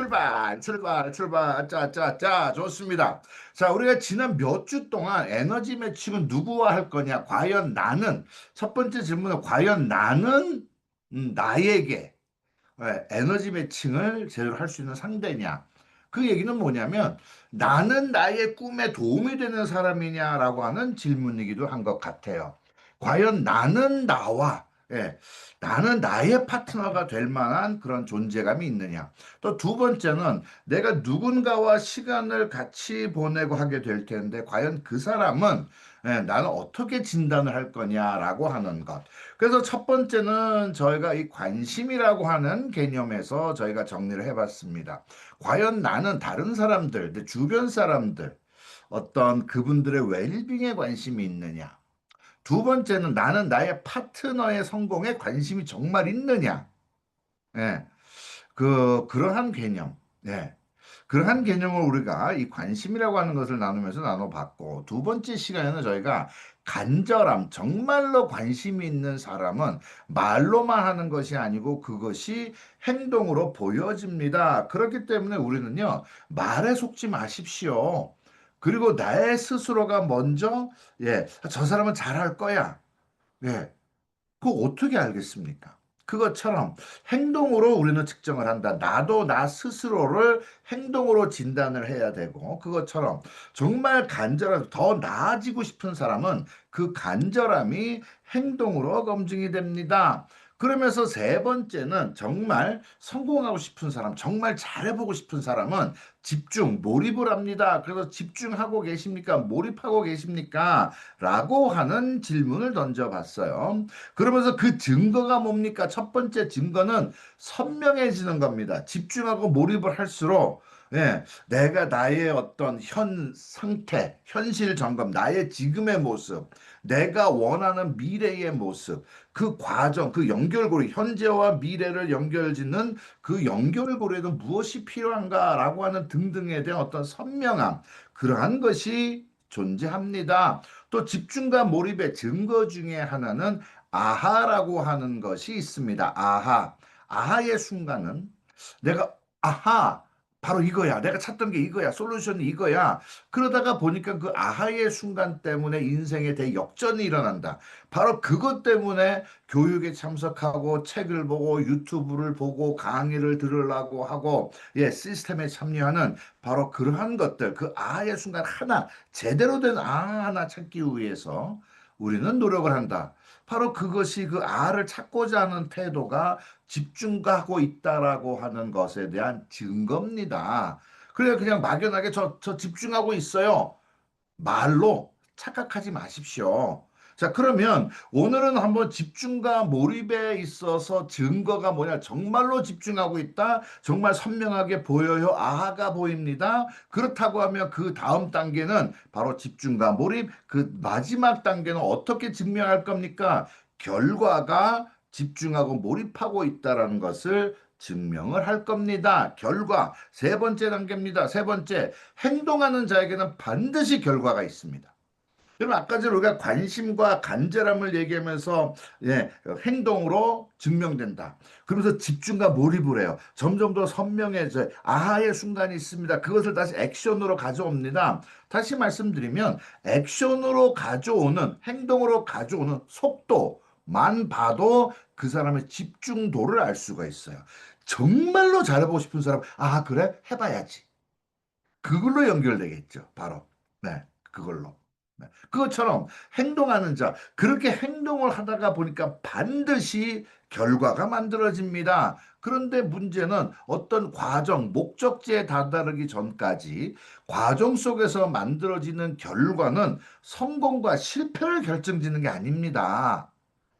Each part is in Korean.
출발, 출발, 출발. 짜, 짜, 짜. 좋습니다. 자, 우리가 지난 몇 주 동안 에너지 매칭은 누구와 할 거냐? 과연 나는, 첫 번째 질문은 과연 나는 음, 나에게 예, 에너지 매칭을 제대로 할 수 있는 상대냐? 그 얘기는 뭐냐면 나는 나의 꿈에 도움이 되는 사람이냐라고 하는 질문이기도 한 것 같아요. 과연 나는 나와 예, 나는 나의 파트너가 될 만한 그런 존재감이 있느냐. 또 두 번째는 내가 누군가와 시간을 같이 보내고 하게 될 텐데, 과연 그 사람은 예, 나는 어떻게 진단을 할 거냐라고 하는 것. 그래서 첫 번째는 저희가 이 관심이라고 하는 개념에서 저희가 정리를 해봤습니다. 과연 나는 다른 사람들, 내 주변 사람들, 어떤 그분들의 웰빙에 관심이 있느냐. 두 번째는 나는 나의 파트너의 성공에 관심이 정말 있느냐. 예. 그, 그러한 개념. 예. 그러한 개념을 우리가 이 관심이라고 하는 것을 나누면서 나눠봤고, 두 번째 시간에는 저희가 간절함, 정말로 관심이 있는 사람은 말로만 하는 것이 아니고 그것이 행동으로 보여집니다. 그렇기 때문에 우리는요, 말에 속지 마십시오. 그리고 나의 스스로가 먼저, 예, 저 사람은 잘할 거야. 예, 그거 어떻게 알겠습니까? 그것처럼 행동으로 우리는 측정을 한다. 나도 나 스스로를 행동으로 진단을 해야 되고, 그것처럼 정말 간절한, 더 나아지고 싶은 사람은 그 간절함이 행동으로 검증이 됩니다. 그러면서 세 번째는 정말 성공하고 싶은 사람, 정말 잘해보고 싶은 사람은 집중, 몰입을 합니다. 그래서 집중하고 계십니까? 몰입하고 계십니까? 라고 하는 질문을 던져봤어요. 그러면서 그 증거가 뭡니까? 첫 번째 증거는 선명해지는 겁니다. 집중하고 몰입을 할수록 예, 내가 나의 어떤 현 상태, 현실 점검, 나의 지금의 모습, 내가 원하는 미래의 모습, 그 과정, 그 연결고리, 현재와 미래를 연결짓는 그 연결고리에는 무엇이 필요한가라고 하는 등등에 대한 어떤 선명함, 그러한 것이 존재합니다. 또 집중과 몰입의 증거 중에 하나는 아하라고 하는 것이 있습니다. 아하. 아하의 순간은 내가 아하 바로 이거야. 내가 찾던 게 이거야. 솔루션이 이거야. 그러다가 보니까 그 아하의 순간 때문에 인생에 대역전이 일어난다. 바로 그것 때문에 교육에 참석하고 책을 보고 유튜브를 보고 강의를 들으려고 하고 예, 시스템에 참여하는 바로 그러한 것들, 그 아하의 순간 하나, 제대로 된 아하 하나 찾기 위해서 우리는 노력을 한다. 바로 그것이 그 아를 찾고자 하는 태도가 집중하고 있다라고 하는 것에 대한 증거입니다. 그래 그냥 막연하게 저, 저 집중하고 있어요. 말로 착각하지 마십시오. 자, 그러면 오늘은 한번 집중과 몰입에 있어서 증거가 뭐냐? 정말로 집중하고 있다. 정말 선명하게 보여요. 아하가 보입니다. 그렇다고 하면 그 다음 단계는 바로 집중과 몰입. 그 마지막 단계는 어떻게 증명할 겁니까? 결과가 집중하고 몰입하고 있다라는 것을 증명을 할 겁니다. 결과. 세 번째 단계입니다. 세 번째. 행동하는 자에게는 반드시 결과가 있습니다. 여러분 아까 전에 우리가 관심과 간절함을 얘기하면서 예, 행동으로 증명된다. 그러면서 집중과 몰입을 해요. 점점 더 선명해져 아하의 순간이 있습니다. 그것을 다시 액션으로 가져옵니다. 다시 말씀드리면 액션으로 가져오는 행동으로 가져오는 속도만 봐도 그 사람의 집중도를 알 수가 있어요. 정말로 잘해보고 싶은 사람, 아 그래 해봐야지. 그걸로 연결되겠죠. 바로 네, 그걸로. 네. 그것처럼 행동하는 자, 그렇게 행동을 하다가 보니까 반드시 결과가 만들어집니다. 그런데 문제는 어떤 과정, 목적지에 다다르기 전까지 과정 속에서 만들어지는 결과는 성공과 실패를 결정짓는 게 아닙니다.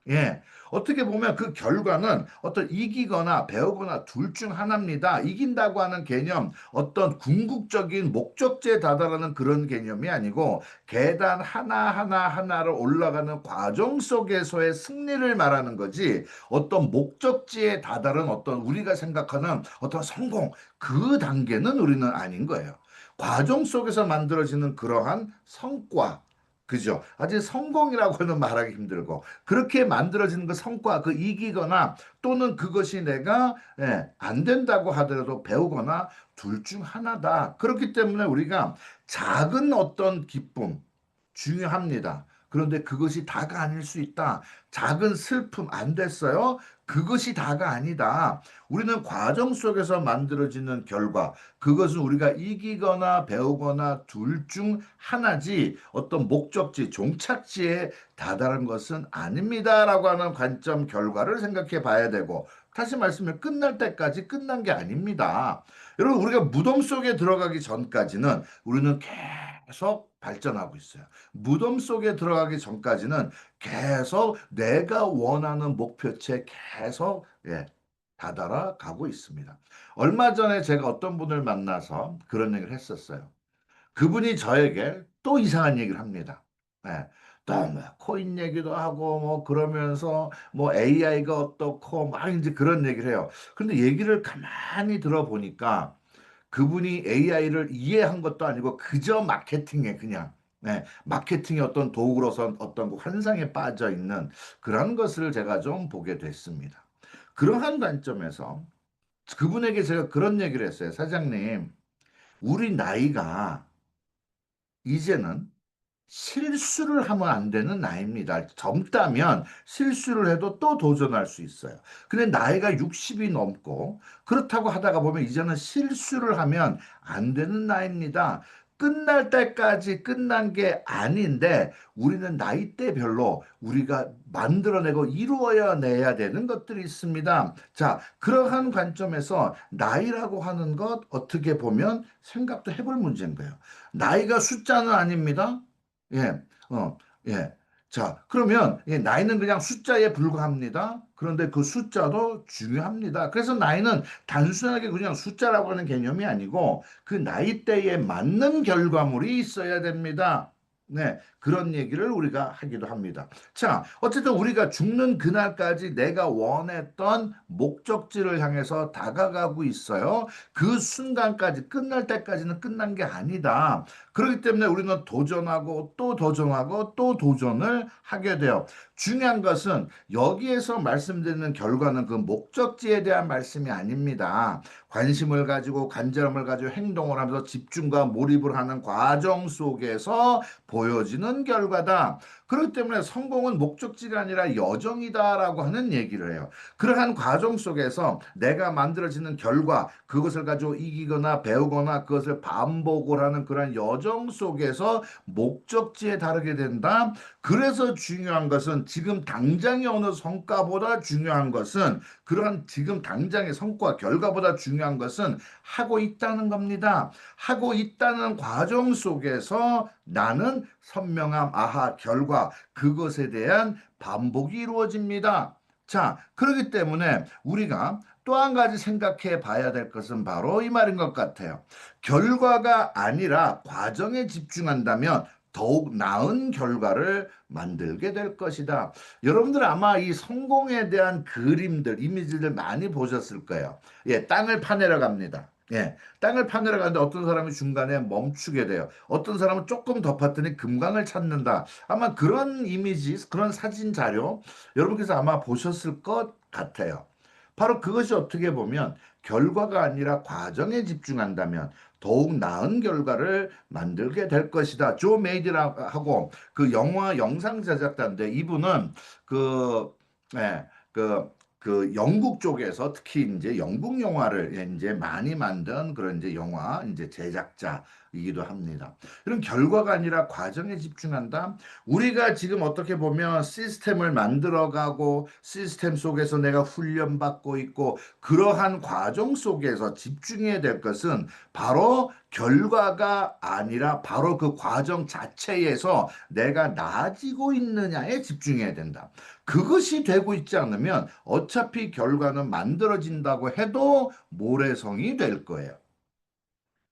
예. 어떻게 보면 그 결과는 어떤 이기거나 배우거나 둘 중 하나입니다. 이긴다고 하는 개념, 어떤 궁극적인 목적지에 다다르는 그런 개념이 아니고 계단 하나하나 하나를 올라가는 과정 속에서의 승리를 말하는 거지 어떤 목적지에 다다른 어떤 우리가 생각하는 어떤 성공, 그 단계는 우리는 아닌 거예요. 과정 속에서 만들어지는 그러한 성과, 그죠? 아직 성공이라고는 말하기 힘들고 그렇게 만들어지는 그 성과, 그 이기거나 또는 그것이 내가 예, 안 된다고 하더라도 배우거나 둘 중 하나다. 그렇기 때문에 우리가 작은 어떤 기쁨 중요합니다. 그런데 그것이 다가 아닐 수 있다. 작은 슬픔 안 됐어요? 그것이 다가 아니다. 우리는 과정 속에서 만들어지는 결과, 그것은 우리가 이기거나 배우거나 둘 중 하나지 어떤 목적지, 종착지에 다다른 것은 아닙니다라고 하는 관점 결과를 생각해 봐야 되고 다시 말씀해 끝날 때까지 끝난 게 아닙니다. 여러분 우리가 무덤 속에 들어가기 전까지는 우리는 계속 발전하고 있어요. 무덤 속에 들어가기 전까지는 계속 내가 원하는 목표치에 계속 예, 다다라 가고 있습니다. 얼마 전에 제가 어떤 분을 만나서 그런 얘기를 했었어요. 그분이 저에게 또 이상한 얘기를 합니다. 예. 또뭐 코인 얘기도 하고 뭐 그러면서 뭐 AI가 어떻고 막 이제 그런 얘기를 해요. 근데 얘기를 가만히 들어보니까 그분이 AI를 이해한 것도 아니고 그저 마케팅에 그냥 네, 마케팅의 어떤 도구로서 어떤 그 환상에 빠져 있는 그런 것을 제가 좀 보게 됐습니다. 그러한 관점에서 그분에게 제가 그런 얘기를 했어요. 사장님, 우리 나이가 이제는 실수를 하면 안 되는 나이입니다. 젊다면 실수를 해도 또 도전할 수 있어요. 근데 나이가 60이 넘고 그렇다고 하다가 보면 이제는 실수를 하면 안 되는 나이입니다. 끝날 때까지 끝난 게 아닌데 우리는 나이대별로 우리가 만들어내고 이루어야 내야 되는 것들이 있습니다. 자, 그러한 관점에서 나이라고 하는 것 어떻게 보면 생각도 해볼 문제인 거예요. 나이가 숫자는 아닙니다. 예, 어, 예. 자, 그러면 예, 나이는 그냥 숫자에 불과합니다. 그런데 그 숫자도 중요합니다. 그래서 나이는 단순하게 그냥 숫자라고 하는 개념이 아니고 그 나이대에 맞는 결과물이 있어야 됩니다. 네, 그런 얘기를 우리가 하기도 합니다. 자, 어쨌든 우리가 죽는 그날까지 내가 원했던 목적지를 향해서 다가가고 있어요. 그 순간까지 끝날 때까지는 끝난 게 아니다. 그렇기 때문에 우리는 도전하고 또 도전하고 또 도전을 하게 돼요. 중요한 것은 여기에서 말씀드리는 결과는 그 목적지에 대한 말씀이 아닙니다. 관심을 가지고 간절함을 가지고 행동을 하면서 집중과 몰입을 하는 과정 속에서 보여지는 결과다. 그렇기 때문에 성공은 목적지가 아니라 여정이다라고 하는 얘기를 해요. 그러한 과정 속에서 내가 만들어지는 결과, 그것을 가지고 이기거나 배우거나 그것을 반복을 하는 그런 여정 속에서 목적지에 다르게 된다. 그래서 중요한 것은 지금 당장의 어느 성과보다 중요한 것은 그러한 지금 당장의 성과, 결과보다 중요한 것은 하고 있다는 겁니다. 하고 있다는 과정 속에서 나는 선명함, 아하, 결과, 그것에 대한 반복이 이루어집니다. 자, 그렇기 때문에 우리가 또한 가지 생각해 봐야 될 것은 바로 이 말인 것 같아요. 결과가 아니라 과정에 집중한다면 더욱 나은 결과를 만들게 될 것이다. 여러분들 아마 이 성공에 대한 그림들, 이미지들 많이 보셨을 거예요. 예, 땅을 파내러 갑니다. 예, 땅을 파내러 가는데 어떤 사람이 중간에 멈추게 돼요. 어떤 사람은 조금 더 팠더니 금강을 찾는다. 아마 그런 이미지, 그런 사진 자료 여러분께서 아마 보셨을 것 같아요. 바로 그것이 어떻게 보면 결과가 아니라 과정에 집중한다면 더욱 나은 결과를 만들게 될 것이다. 조 메이드라고 그 영화 영상 제작자인데 이분은 그, 예, 그, 그 영국 쪽에서 특히 이제 영국 영화를 이제 많이 만든 그런 이제 영화 이제 제작자 이기도 합니다. 이런 결과가 아니라 과정에 집중한다. 우리가 지금 어떻게 보면 시스템을 만들어가고 시스템 속에서 내가 훈련받고 있고 그러한 과정 속에서 집중해야 될 것은 바로 결과가 아니라 바로 그 과정 자체에서 내가 나아지고 있느냐에 집중해야 된다. 그것이 되고 있지 않으면 어차피 결과는 만들어진다고 해도 모래성이 될 거예요.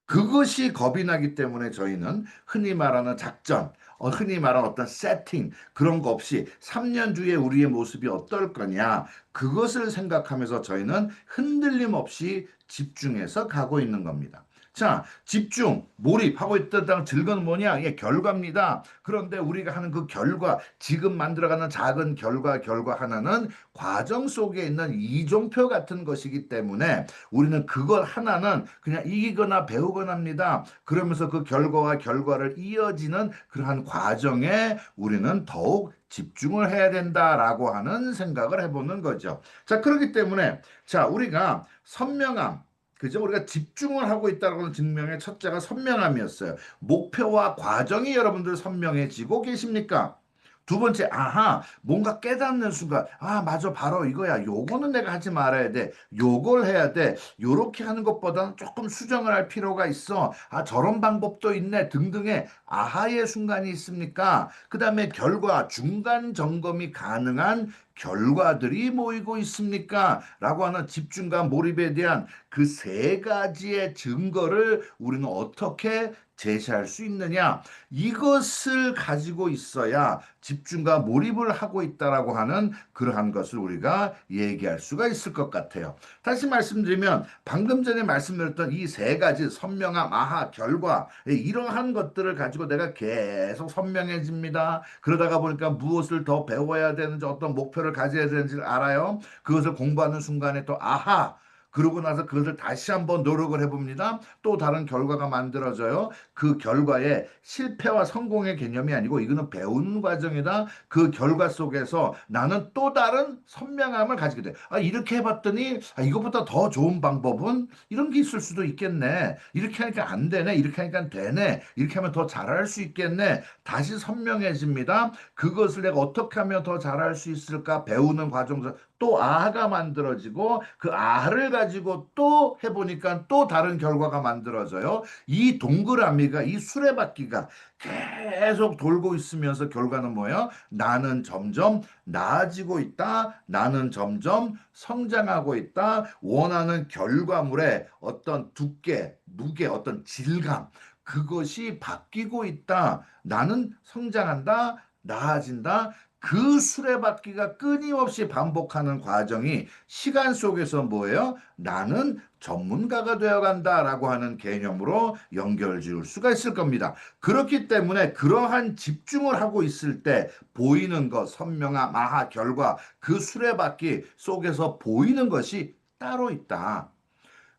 그것이 겁이 나기 때문에 저희는 흔히 말하는 작전, 어, 흔히 말하는 어떤 세팅, 그런 거 없이 3년 뒤에 우리의 모습이 어떨 거냐, 그것을 생각하면서 저희는 흔들림 없이 집중해서 가고 있는 겁니다. 자, 집중, 몰입하고 있던 즐거운 뭐냐? 이게 결과입니다. 그런데 우리가 하는 그 결과, 지금 만들어가는 작은 결과, 결과 하나는 과정 속에 있는 이종표 같은 것이기 때문에 우리는 그걸 하나는 그냥 이기거나 배우거나 합니다. 그러면서 그 결과와 결과를 이어지는 그러한 과정에 우리는 더욱 집중을 해야 된다라고 하는 생각을 해보는 거죠. 자, 그렇기 때문에 자, 우리가 선명함, 그죠? 우리가 집중을 하고 있다는 는 증명의 첫째가 선명함이었어요. 목표와 과정이 여러분들 선명해지고 계십니까? 두 번째, 아하, 뭔가 깨닫는 순간, 아, 맞아, 바로 이거야. 요거는 내가 하지 말아야 돼. 요걸 해야 돼. 요렇게 하는 것보다는 조금 수정을 할 필요가 있어. 아, 저런 방법도 있네. 등등의 아하의 순간이 있습니까? 그 다음에 결과, 중간 점검이 가능한 결과들이 모이고 있습니까? 라고 하는 집중과 몰입에 대한 그 세 가지의 증거를 우리는 어떻게 제시할 수 있느냐? 이것을 가지고 있어야 집중과 몰입을 하고 있다라고 하는 그러한 것을 우리가 얘기할 수가 있을 것 같아요. 다시 말씀드리면 방금 전에 말씀드렸던 이 세 가지 선명함, 아하, 결과 이러한 것들을 가지고 내가 계속 선명해집니다. 그러다가 보니까 무엇을 더 배워야 되는지 어떤 목표를 가져야 되는지를 알아요. 그것을 공부하는 순간에 또 아하 그러고 나서 그것을 다시 한번 노력을 해봅니다. 또 다른 결과가 만들어져요. 그 결과에 실패와 성공의 개념이 아니고 이거는 배우는 과정이다. 그 결과 속에서 나는 또 다른 선명함을 가지게 돼. 아, 이렇게 해봤더니 아, 이것보다 더 좋은 방법은 이런 게 있을 수도 있겠네. 이렇게 하니까 안 되네. 이렇게 하니까 되네. 이렇게 하면 더 잘할 수 있겠네. 다시 선명해집니다. 그것을 내가 어떻게 하면 더 잘할 수 있을까 배우는 과정에서 또 아가 만들어지고 그 아를 가지고 또 해보니까 또 다른 결과가 만들어져요. 이 동그라미가 이 수레바퀴가 계속 돌고 있으면서 결과는 뭐예요? 나는 점점 나아지고 있다. 나는 점점 성장하고 있다. 원하는 결과물의 어떤 두께, 무게, 어떤 질감 그것이 바뀌고 있다. 나는 성장한다. 나아진다. 그 수레바퀴가 끊임없이 반복하는 과정이 시간 속에서 뭐예요? 나는 전문가가 되어간다 라고 하는 개념으로 연결 지을 수가 있을 겁니다. 그렇기 때문에 그러한 집중을 하고 있을 때 보이는 것, 선명한 마하 결과, 그 수레바퀴 속에서 보이는 것이 따로 있다.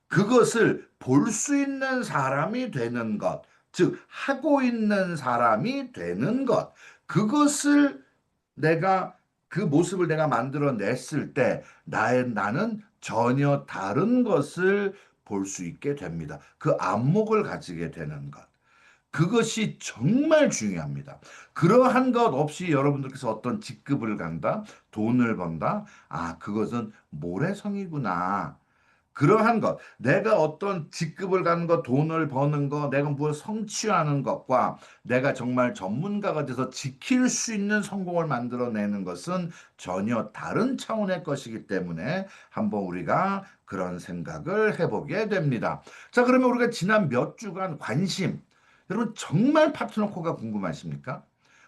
그것을 볼 수 있는 사람이 되는 것, 즉, 하고 있는 사람이 되는 것, 그것을 내가 그 모습을 내가 만들어냈을 때 나의 나는 전혀 다른 것을 볼 수 있게 됩니다. 그 안목을 가지게 되는 것. 그것이 정말 중요합니다. 그러한 것 없이 여러분들께서 어떤 직급을 간다, 돈을 번다, 아, 그것은 모래성이구나. 그러한 것, 내가 어떤 직급을 가는 것, 돈을 버는 것, 내가 무엇 성취하는 것과 내가 정말 전문가가 돼서 지킬 수 있는 성공을 만들어내는 것은 전혀 다른 차원의 것이기 때문에 한번 우리가 그런 생각을 해보게 됩니다. 자, 그러면 우리가 지난 몇 주간 관심, 여러분 정말 파트너코가 궁금하십니까?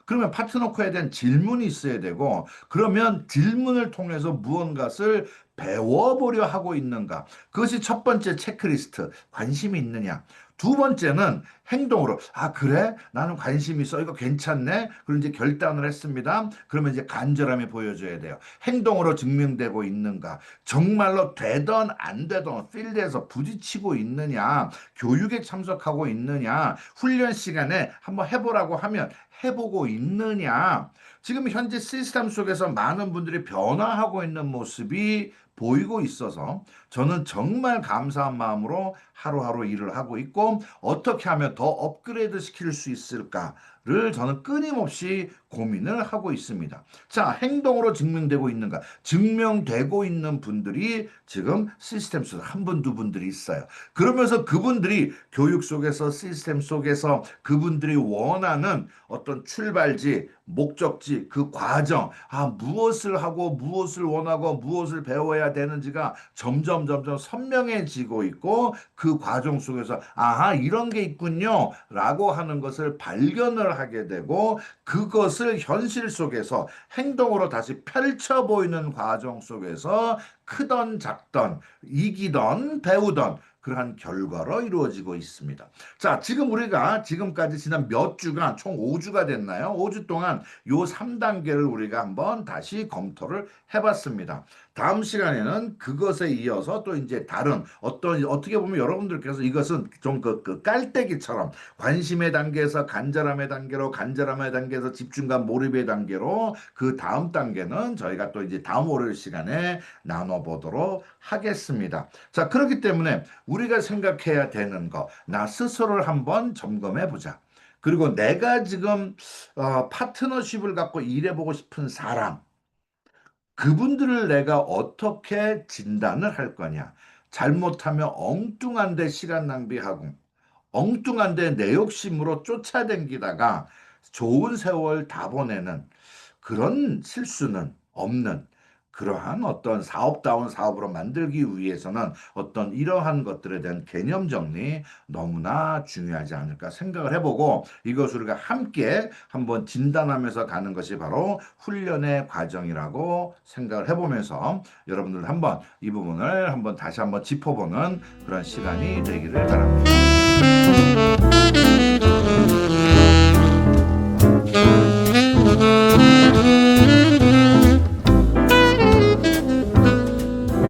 그러면 파트너코에 대한 질문이 있어야 되고 그러면 질문을 통해서 무언가를 배워보려 하고 있는가? 그것이 첫 번째 체크리스트. 관심이 있느냐? 두 번째는 행동으로 아 그래? 나는 관심 있어. 이거 괜찮네? 그럼 이제 결단을 했습니다. 그러면 이제 간절함이 보여줘야 돼요. 행동으로 증명되고 있는가? 정말로 되던 안 되던 필드에서 부딪히고 있느냐? 교육에 참석하고 있느냐? 훈련 시간에 한번 해보라고 하면 해보고 있느냐? 지금 현재 시스템 속에서 많은 분들이 변화하고 있는 모습이 보이고 있어서 저는 정말 감사한 마음으로 하루하루 일을 하고 있고 어떻게 하면 더 업그레이드 시킬 수 있을까를 저는 끊임없이 고민을 하고 있습니다. 자, 행동으로 증명되고 있는가? 증명되고 있는 분들이 지금 시스템 속에 한 분, 두 분들이 있어요. 그러면서 그분들이 교육 속에서 시스템 속에서 그분들이 원하는 어떤 출발지, 목적지, 그 과정, 아, 무엇을 하고 무엇을 원하고 무엇을 배워야 되는지가 점점 점점 선명해지고 있고 그 과정 속에서 아하, 이런 게 있군요. 라고 하는 것을 발견을 하게 되고 그것을 현실 속에서 행동으로 다시 펼쳐 보이는 과정 속에서 크던 작던 이기던 배우던 그러한 결과로 이루어지고 있습니다. 자, 지금 우리가 지금까지 지난 몇 주간 총 5주가 됐나요? 5주 동안 요 3단계를 우리가 한번 다시 검토를 해 봤습니다. 다음 시간에는 그것에 이어서 또 이제 다른 어떤 어떻게 보면 여러분들께서 이것은 좀그 그 깔때기처럼 관심의 단계에서 간절함의 단계로 간절함의 단계에서 집중감 몰입의 단계로 그 다음 단계는 저희가 또 이제 다음 월요일 시간에 나눠 보도록 하겠습니다. 자, 그렇기 때문에 우리가 생각해야 되는 거, 나 스스로를 한번 점검해 보자. 그리고 내가 지금 어, 파트너십을 갖고 일해보고 싶은 사람, 그분들을 내가 어떻게 진단을 할 거냐. 잘못하면 엉뚱한데 시간 낭비하고 엉뚱한데 내 욕심으로 쫓아댕기다가 좋은 세월 다 보내는 그런 실수는 없는 그러한 어떤 사업다운 사업으로 만들기 위해서는 어떤 이러한 것들에 대한 개념 정리 너무나 중요하지 않을까 생각을 해보고 이것을 우리가 함께 한번 진단하면서 가는 것이 바로 훈련의 과정이라고 생각을 해보면서 여러분들 한번 이 부분을 한번 다시 한번 짚어보는 그런 시간이 되기를 바랍니다.